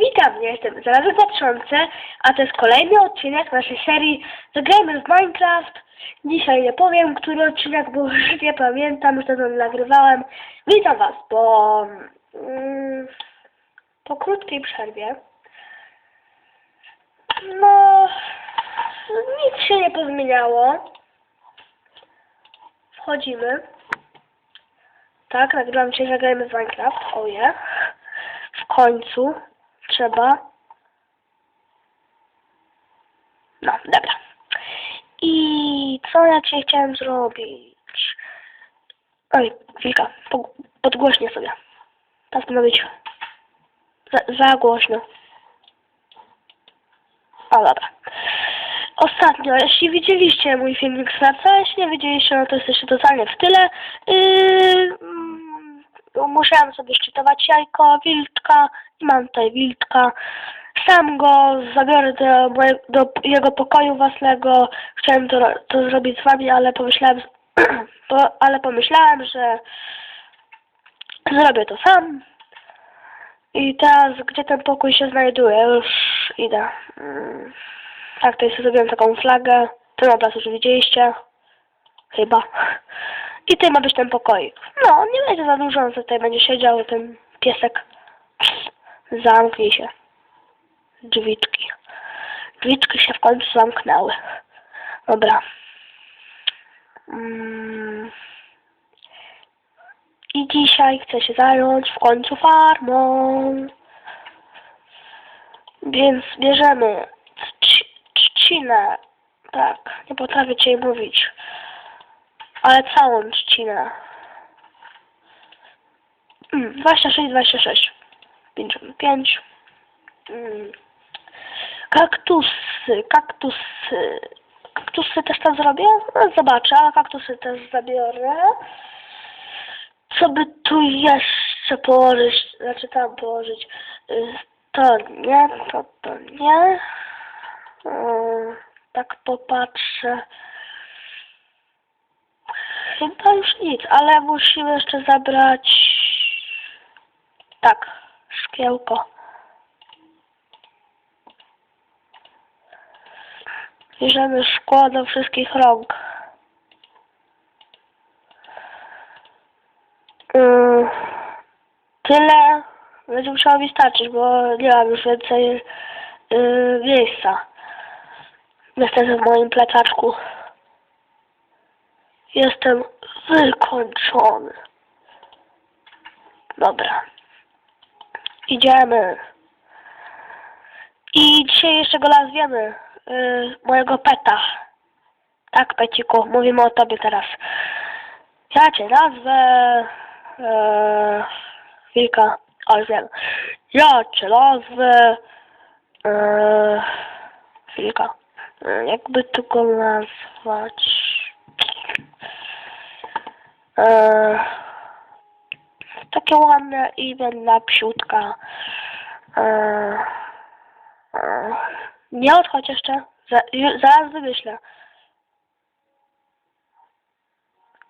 Witam, ja jestem Zarazem 2000, a to jest kolejny odcinek naszej serii Zagrajmy w Minecraft. Dzisiaj nie powiem, który odcinek, bo już nie pamiętam, już to nagrywałem. Witam Was po, mm, po krótkiej przerwie. No, nic się nie pozmieniało. Wchodzimy. Tak, nagrywam dzisiaj Zagrajmy w Minecraft, oje. W końcu trzeba. No, dobra. I co ja dzisiaj chciałem zrobić? Oj, chwilka, po- podgłośnie sobie. Teraz powinno być za, za głośno. O, dobra. Ostatnio, jeśli widzieliście mój filmik z Snapca, jeśli nie widzieliście, no to jesteście totalnie w tyle. Yy, musiałem sobie szczytować jajko, wilczka i mam tutaj wilczka. Sam go zabiorę do, moje, do jego pokoju własnego. Chciałem to, to zrobić z wami, ale pomyślałem, po, ale pomyślałem, że zrobię to sam. I teraz, gdzie ten pokój się znajduje? Już idę. Mm. Tak, to jest zrobiłem taką flagę. Ten obraz już widzieliście. Chyba. I tutaj ma być ten pokoik. No, nie będzie za dużo, on tutaj będzie siedział ten piesek. Zamknij się. Drzwiczki. Drzwiczki się w końcu zamknęły. Dobra. Mm. I dzisiaj chcę się zająć w końcu farmą. Więc bierzemy trz- trzcinę. Tak, nie potrafię dzisiaj mówić. Ale całą trzcinę. Mm, 26, 26. 55. Mm. Kaktusy, kaktusy. Kaktusy też tam zrobię? No, zobaczę, ale kaktusy też zabiorę. Co by tu jeszcze położyć? Znaczy tam położyć. Y, To nie, to to nie. Y, Tak popatrzę. Chyba już nic, ale musimy jeszcze zabrać... Tak, szkiełko. Bierzemy szkło do wszystkich rąk. Yy, tyle będzie musiało mi starczyć, bo nie mam już więcej yy, miejsca. Niestety w moim plecaczku. Jestem wykończony. Dobra. Idziemy. I dzisiaj jeszcze go nazwiemy. Yy, mojego peta. Tak, Peciku, mówimy o tobie teraz. Ja cię nazwę... Yy, chwilka. O, już wiem. Ja cię nazwę... Yy, chwilka. Yy, jakby tu go nazwać... Yy, takie ładne imię dla psiutka. Yy, yy, nie odchodź jeszcze. Za, zaraz wymyślę.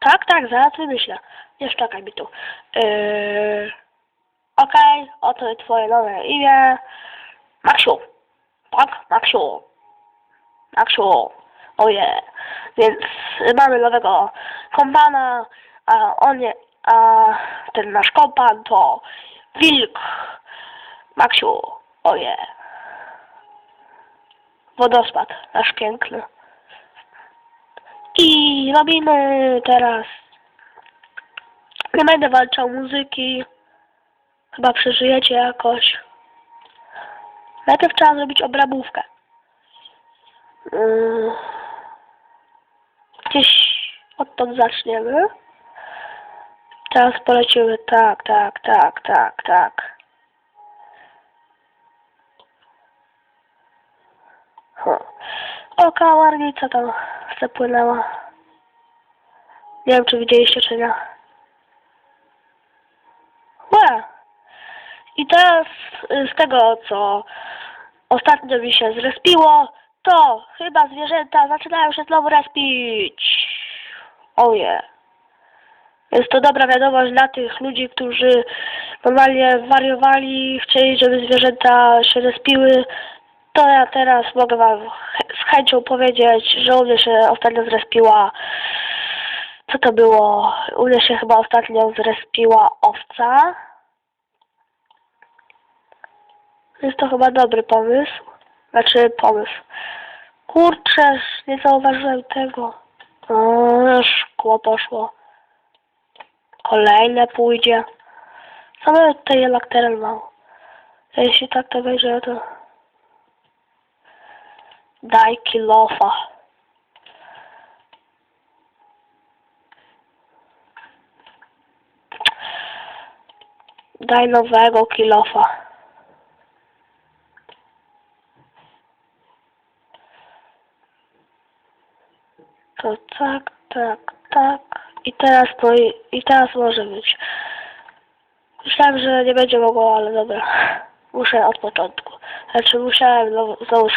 Tak, tak, zaraz wymyślę. Nie czekaj mi tu. Yy, Okej, oto twoje nowe imię. Maksiu. Tak, Maksiu. Maksiu. Oje. Więc mamy nowego kompana, a on je, a ten nasz kompan to wilk. Maksiu. Oje. Wodospad nasz piękny. I robimy teraz. Nie będę walczał muzyki. Chyba przeżyjecie jakoś. Najpierw trzeba zrobić obrabówkę. Yy. Gdzieś odtąd zaczniemy. Teraz polecimy tak, tak, tak, tak, tak. Huh. O, kałamarnica tam zapłynęła. Nie wiem, czy widzieliście, czy nie. Łe. I teraz y, z tego, co ostatnio mi się zrespiło, to chyba zwierzęta zaczynają się znowu respić. Oje. Jest to dobra wiadomość dla tych ludzi, którzy normalnie wariowali, chcieli, żeby zwierzęta się respiły, to ja teraz mogę wam z chęcią powiedzieć, że u mnie się ostatnio zrespiła, co to było? U mnie się chyba ostatnio zrespiła owca. Jest to chyba dobry pomysł. Znaczy pomysł. Kurczę, nie zauważyłem tego. O, szkło poszło. Kolejne pójdzie. My tutaj jednak teren mało. Jeśli tak to będzie, to... Daj kilofa. Daj nowego kilofa. To tak, tak, tak. I teraz to i, teraz może być. Myślałem, że nie będzie mogło, ale dobra. Muszę od początku. Znaczy musiałem znowu, znowu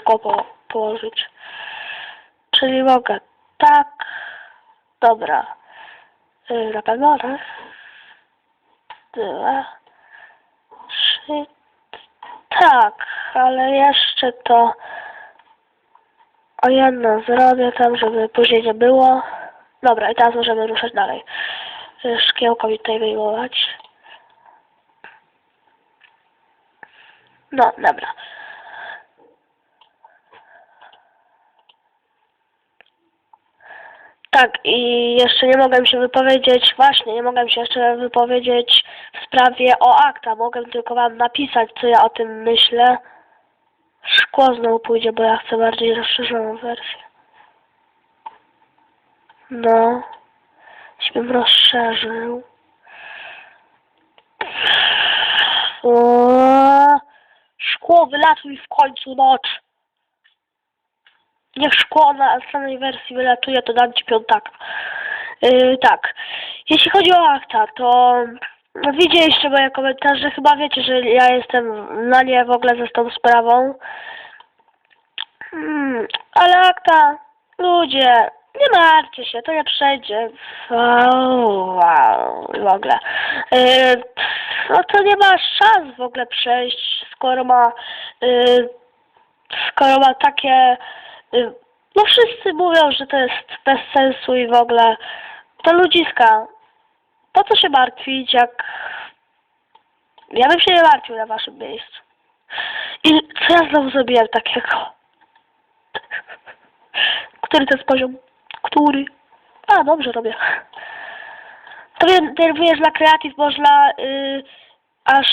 położyć. Czyli mogę tak. Dobra. Yy, na pewno raz. Dwa. Trzy. Tak, ale jeszcze to o jedno zrobię tam, żeby później nie było. Dobra, i teraz możemy ruszać dalej. Y, Szkiełko mi tutaj wyjmować. No, dobra. Tak, i jeszcze nie mogłem się wypowiedzieć, właśnie, nie mogłem się jeszcze wypowiedzieć w sprawie o akta. Mogłem tylko wam napisać, co ja o tym myślę. Szkło znowu pójdzie, bo ja chcę bardziej rozszerzoną wersję. No. Śbym rozszerzył. O, szkło wylatuj w końcu nocz. Niech szkło na samej wersji wylatuje, to dam ci piątaka. Yy, tak. Jeśli chodzi o akta, to widzieliście moje komentarze. Chyba wiecie, że ja jestem na nie w ogóle ze tą sprawą. Hmm, ale akta, ludzie, nie martwcie się, to nie przejdzie. Wow, w ogóle. Yy, no to nie ma szans w ogóle przejść, skoro ma, yy, skoro ma takie, yy, no wszyscy mówią, że to jest bez sensu i w ogóle. To ludziska, po co się martwić, jak ja bym się nie martwił na waszym miejscu. I co ja znowu zrobiłem takiego? Który to jest poziom? Który? A, dobrze robię. To wiesz, na kreatyw można y, aż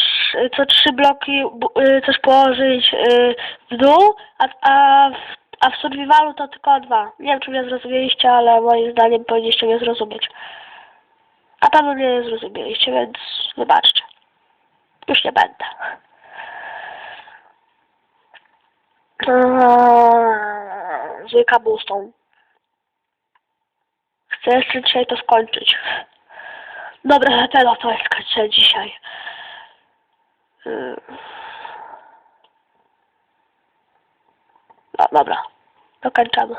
co trzy bloki y, coś położyć y, w dół, a, a, w, a w survivalu to tylko dwa. Nie wiem, czy mnie zrozumieliście, ale moim zdaniem powinniście mnie zrozumieć. A mnie nie zrozumieliście, więc wybaczcie. Już nie będę. Eee, Z kabustą. Chcę jeszcze dzisiaj to skończyć. Dobra, teraz to jest skończę dzisiaj. No, dobra. Dokończamy.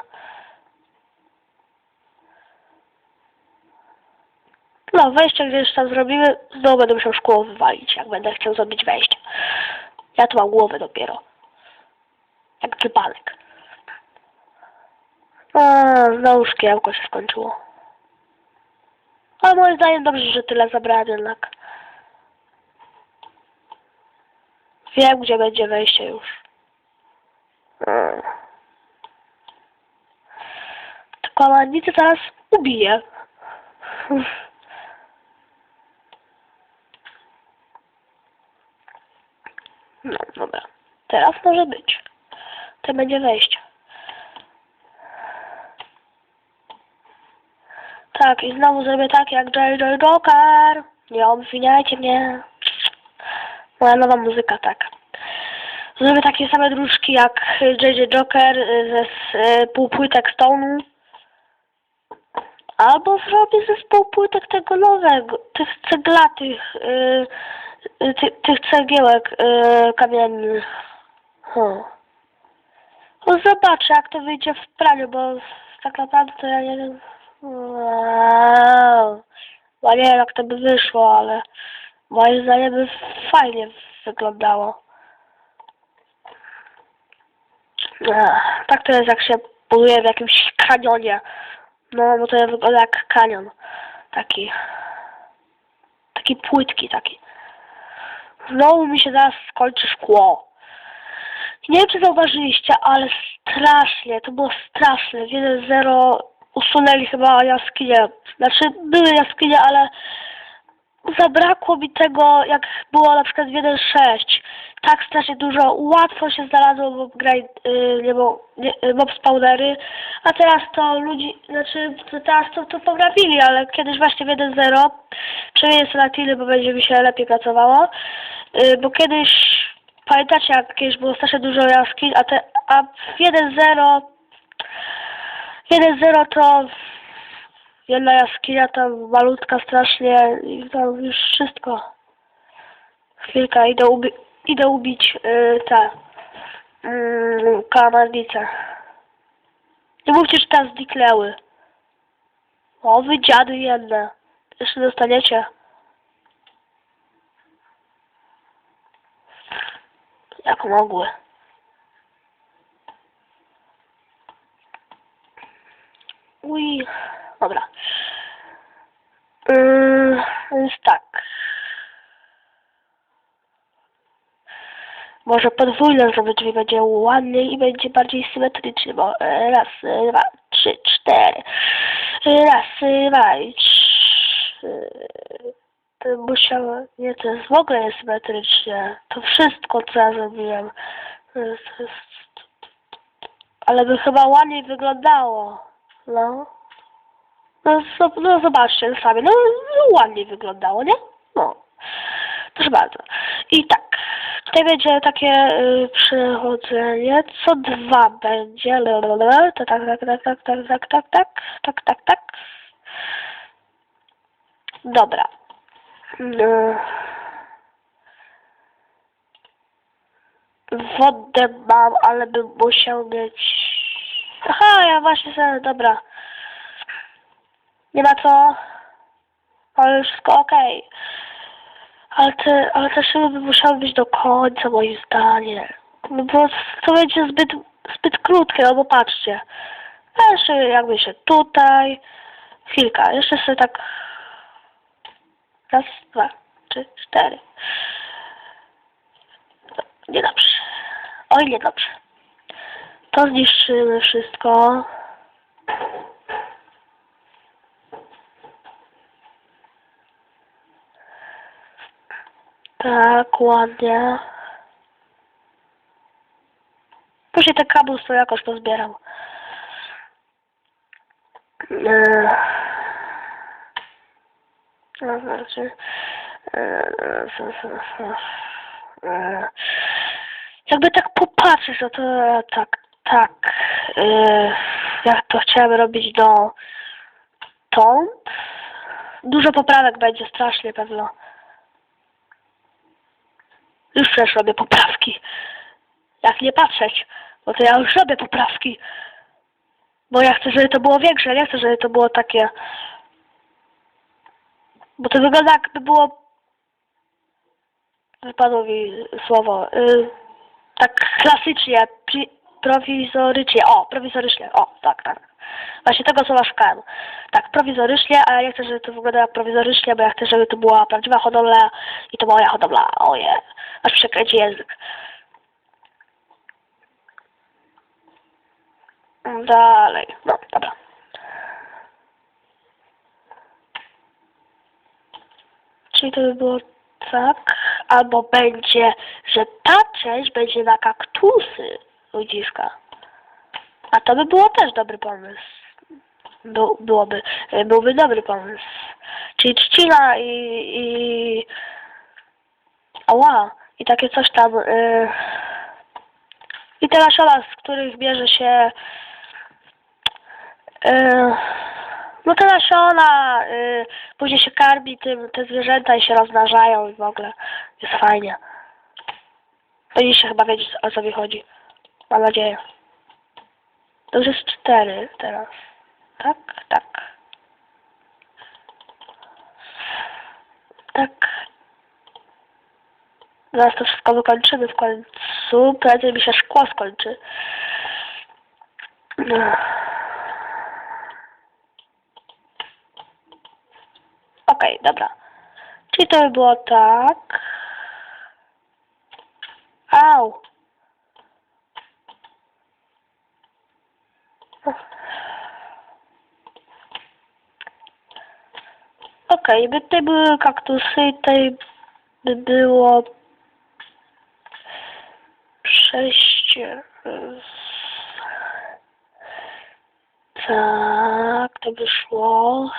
No, wejście gdzieś tam zrobimy, znowu będę musiał szkło wywalić, jak będę chciał zrobić wejście. Ja tu mam głowę dopiero. Jak przypadek. A, znowu szkiełko się skończyło. Ale moim zdaniem dobrze, że tyle zabrałem jednak. Wiem, gdzie będzie wejście już. Mm. Tylko komandnicę zaraz ubiję. No, dobra. Teraz może być. To będzie wejście. Tak, i znowu zrobię tak jak JJ Joker. Nie obwiniajcie mnie. Moja nowa muzyka, tak. Zrobię takie same dróżki jak JJ Joker y, ze z, y, półpłytek Stone'u. Albo zrobię ze półpłytek tego nowego, tych ceglatych, y, y, ty, tych cegiełek kamiennych. Hmm. No zobaczę jak to wyjdzie w praniu, bo tak naprawdę to ja nie wiem. Wow. Bo nie wiem jak to by wyszło, ale Moim zdaniem by fajnie wyglądało. Tak to jest jak się buduje w jakimś kanionie. No, bo to wygląda jak kanion. Taki. Taki płytki taki. Znowu mi się zaraz skończy szkło. Nie wiem, czy zauważyliście, ale strasznie, to było straszne. W 1.0 usunęli chyba jaskinie. Znaczy, były jaskinie, ale zabrakło mi tego, jak było na przykład w 1.6. Tak strasznie dużo, łatwo się znalazło mob, graj, yy, nie, mo- nie, mob spawnery, a teraz to ludzi, znaczy teraz to, to poprawili, ale kiedyś właśnie w 1.0 przemienię sobie na tyle, bo będzie mi się lepiej pracowało, yy, bo kiedyś pamiętacie jak kiedyś było strasznie dużo jaskiń, a, te, a w 1.0 1.0 to jedna jaskinia tam malutka strasznie i tam już wszystko. Chwilka, idę, ubi idę ubić yy, te yy, kałamarnice. Nie mówcie, że teraz zniknęły. O, wy dziady jedne. Jeszcze dostaniecie. Jak mogły. Uj, dobra. Yy, więc tak. Może podwójne zrobić, drzwi będzie ładniej i będzie bardziej symetrycznie, bo e, raz, e, dwa, trzy, cztery. E, Raz, e, dwa i trzy. To musiało, nie, to jest w ogóle niesymetrycznie. To wszystko, co ja zrobiłem. Ale by chyba ładniej wyglądało. No. No, no zobaczcie sami, no no, ładniej wyglądało, nie? No. Proszę bardzo. I tak, tutaj będzie takie y, przechodzenie, co dwa będzie, lalalala, tak, tak, tak, tak, tak, tak, tak, tak, tak, tak, tak, tak. Dobra. Y, Wodę mam, ale bym musiał mieć... Aha, ja właśnie sobie, dobra. Nie ma co. Ale już wszystko okej. Ale te, ale te szyby by musiały być do końca moim zdaniem. No bo to będzie zbyt, zbyt krótkie, no bo patrzcie. A jeszcze jakby się tutaj. Chwilka, jeszcze sobie tak. Raz, dwa, trzy, cztery. Niedobrze. Oj, niedobrze. To zniszczymy wszystko. Tak, ładnie. Później te kabel sobie jakoś pozbieram. Eee, No, znaczy... eee, eee, Jakby tak popatrzeć, no to tak, tak. Eee, jak to chciałem robić do tą. Dużo poprawek będzie strasznie pewno. Już przecież robię poprawki. Jak nie patrzeć, bo to ja już robię poprawki. Bo ja chcę, żeby to było większe, nie chcę, żeby to było takie... Bo to wygląda jakby było... Wypadło mi słowo. Y, tak klasycznie, prowizorycznie. O, prowizorycznie. O, tak, tak. Właśnie tego słowa szukałem. Tak, prowizorycznie, ale ja chcę, żeby to wyglądało prowizorycznie, bo ja chcę, żeby to była prawdziwa hodowla i to moja hodowla. Oje, aż przekręci język. Dalej, no, dobra. Czyli to by było tak, albo będzie, że ta część będzie na kaktusy ludziska. A to by było też dobry pomysł. Był, byłoby, byłby dobry pomysł. Czyli trzcina i, i... Ała, i takie coś tam... Y... I te nasiona, z których bierze się... Y... No te nasiona, y... później się karmi tym, te zwierzęta i się rozmnażają i w ogóle jest fajnie. Powinniście chyba wiedzieć o co mi chodzi. Mam nadzieję. To już jest cztery teraz. Tak, tak. Tak, Zaraz to wszystko wykończymy w końcu. Prędzej mi się szkło skończy. No. Okej, dobra. Czyli to by było tak. Au. Okej, by tutaj były kaktusy i tutaj by było z- Tak, to by szło.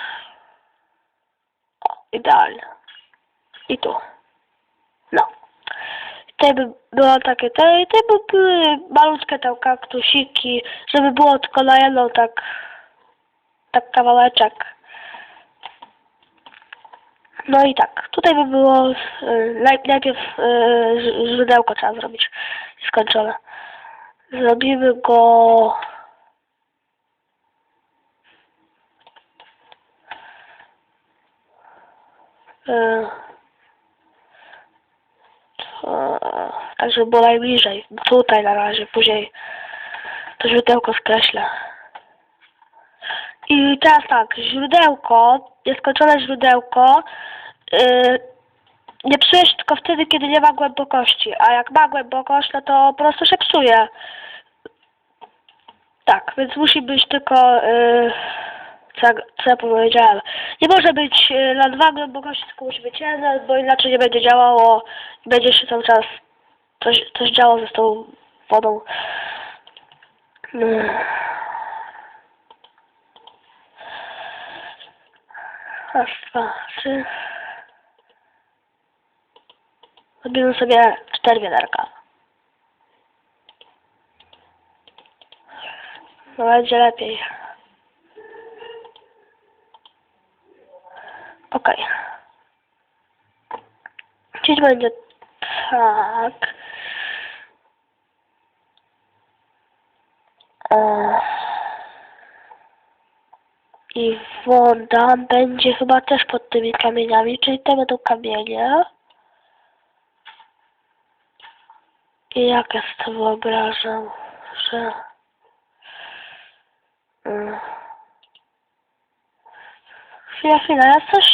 Idealnie. I tu. No. Tutaj by było takie, tutaj, tutaj by były malutkie tam kaktusiki, żeby było tylko na tak, tak kawałeczek. No i tak, tutaj by było, naj, najpierw ż- źródełko trzeba zrobić, skończone. Zrobimy go... To, tak, żeby było najbliżej. Tutaj na razie, później to źródełko skreślę. I teraz tak, źródełko, nieskończone źródełko, yy, nie psuje się tylko wtedy, kiedy nie ma głębokości, a jak ma głębokość, no to po prostu się psuje. Tak, więc musi być tylko, yy, co, ja- co ja powiedziałem, nie może być yy, na dwa głębokości, tylko musi być bo inaczej nie będzie działało będzie się cały czas coś, coś działo ze tą wodą. Yy. Raz, dwa. Robimy sobie cztery wiaderka. No będzie lepiej. Okej. Czyli będzie tak. O. I woda będzie chyba też pod tymi kamieniami, czyli te będą kamienie. I jak ja sobie wyobrażam, że... Mm. Chwila, chwila, ja coś...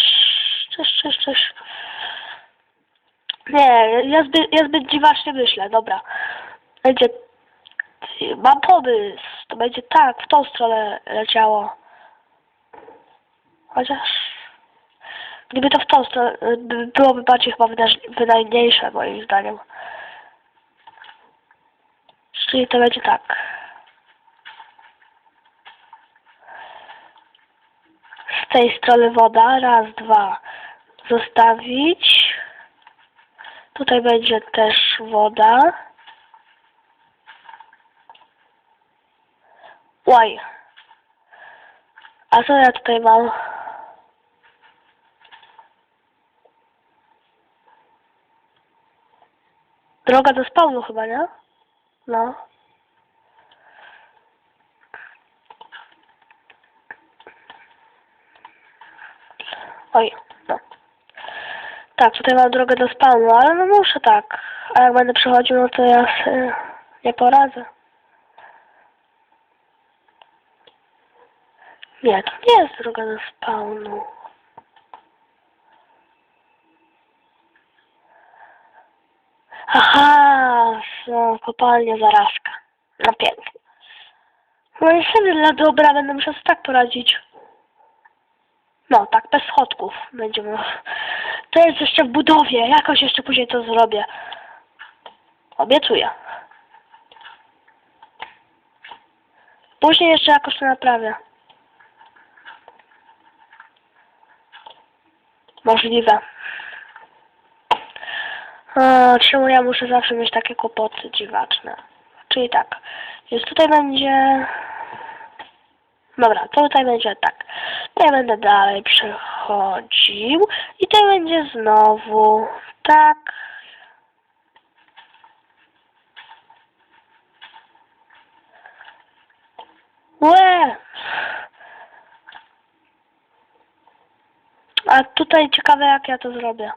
coś, coś, coś... Nie, ja zbyt, ja zbyt dziwacznie myślę, dobra. Będzie... Mam pomysł, to będzie tak, w tą stronę leciało. Chociaż... Gdyby to w tą stronę, by- byłoby bardziej chyba wydajniejsze moim zdaniem. Czyli to będzie tak. Z tej strony woda, raz, dwa, zostawić. Tutaj będzie też woda. Oj. A co ja tutaj mam? Droga do spawnu chyba, nie? No. Oj, no. Tak, tutaj mam drogę do spawnu, ale no muszę tak. A jak będę przechodził, no to ja nie poradzę. Nie, to nie jest droga do spawnu. Aha, no, kopalnia zarazka. No pięknie. No i sobie dla dobra będę musiał sobie tak poradzić. No, tak, bez schodków będziemy. To jest jeszcze w budowie. Jakoś jeszcze później to zrobię. Obiecuję. Później jeszcze jakoś to naprawię. Możliwe. A, czemu ja muszę zawsze mieć takie kłopoty dziwaczne? Czyli tak, więc tutaj będzie... Dobra, to tutaj będzie tak. Ja będę dalej przechodził i to będzie znowu tak. Łe! A tutaj ciekawe jak ja to zrobię.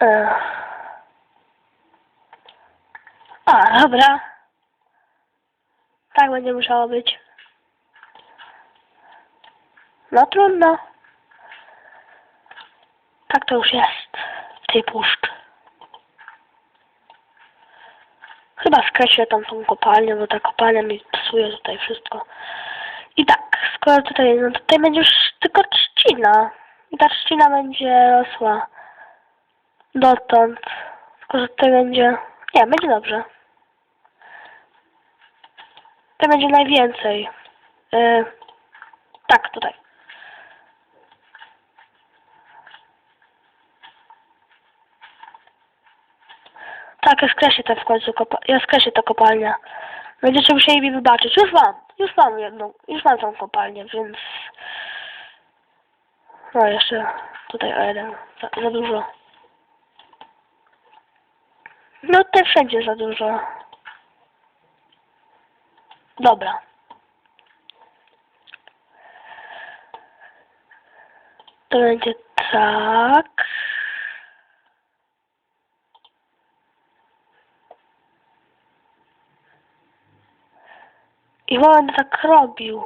E. A, dobra. Tak będzie musiało być. No trudno. Tak to już jest w tej puszczy. Chyba skreślę tam tą kopalnię, bo ta kopalnia mi psuje tutaj wszystko. I tak, skoro tutaj, no tutaj będzie już tylko trzcina. I ta trzcina będzie rosła dotąd. Tylko, że tutaj będzie, nie, będzie dobrze. To będzie najwięcej. Yy, tak, tutaj. Tak, ja skreślę to w końcu, ja skreślę to kopalnia. Będziecie musieli mi wybaczyć. Już mam, już mam jedną, już mam tą kopalnię, więc... No jeszcze tutaj o jeden, za, za dużo. No tutaj wszędzie za dużo. Dobra. To będzie tak. I będę tak robił.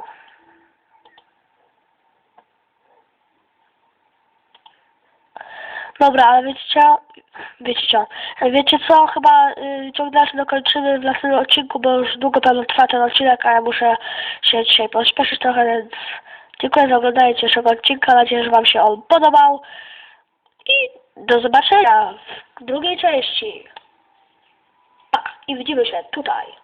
Dobra, ale wiecie co? Wiecie co? Wiecie co? Chyba y, ciąg dalszy dokończymy w następnym odcinku, bo już długo pewno trwa ten odcinek, a ja muszę się dzisiaj pośpieszyć trochę, więc dziękuję za oglądanie dzisiejszego odcinka. Mam nadzieję, że Wam się on podobał. I do zobaczenia w drugiej części. Tak, i widzimy się tutaj.